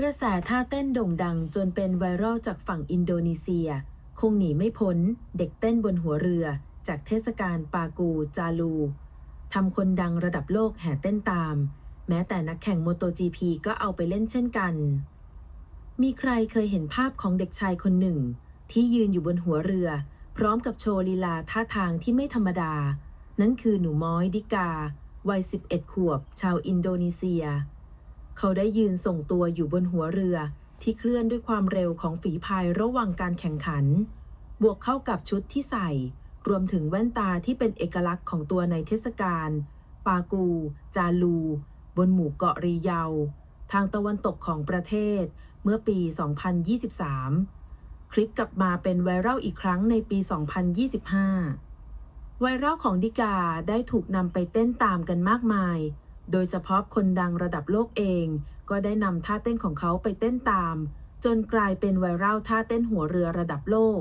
กระแสท่าเต้นโด่งดังจนเป็นไวรัลจากฝั่งอินโดนีเซีย คงหนีไม่พ้น เด็กเต้นบนหัวเรือ จากเทศกาลปากูจาลูทำคนดังระดับโลกแห่เต้นตาม แม้แต่นักแข่งโมโต GP ก็เอาไปเล่นเช่นกัน มีใครเคยเห็นภาพของเด็กชายคนหนึ่ง ที่ยืนอยู่บนหัวเรือ พร้อมกับโชว์ลีลาท่าทางที่ไม่ธรรมดา นั่นคือหนูม้อยดิกา วัย 11 ขวบ ชาวอินโดนีเซีย เขาได้ยืนส่งตัวอยู่บนหัวเรือ ที่เคลื่อนด้วยความเร็วของฝีพายระหว่างการแข่งขัน บวกเข้ากับชุดที่ใส่ รวมถึงแว่นตาที่เป็นเอกลักษณ์ของตัวในเทศกาลปากู จาลู บนหมู่เกาะรีเยา ทางตะวันตกของประเทศ เมื่อปี 2023 คลิปกลับมาเป็นไวรัลอีกครั้งในปี 2025 ไวรัลของดิกาได้ถูกนำไปเต้นตามกันมากมาย โดยเฉพาะคนดังระดับโลกเอง ก็ได้นำท่าเต้นของเขาไปเต้นตาม จนกลายเป็นไวรัลท่าเต้นหัวเรือระดับโลก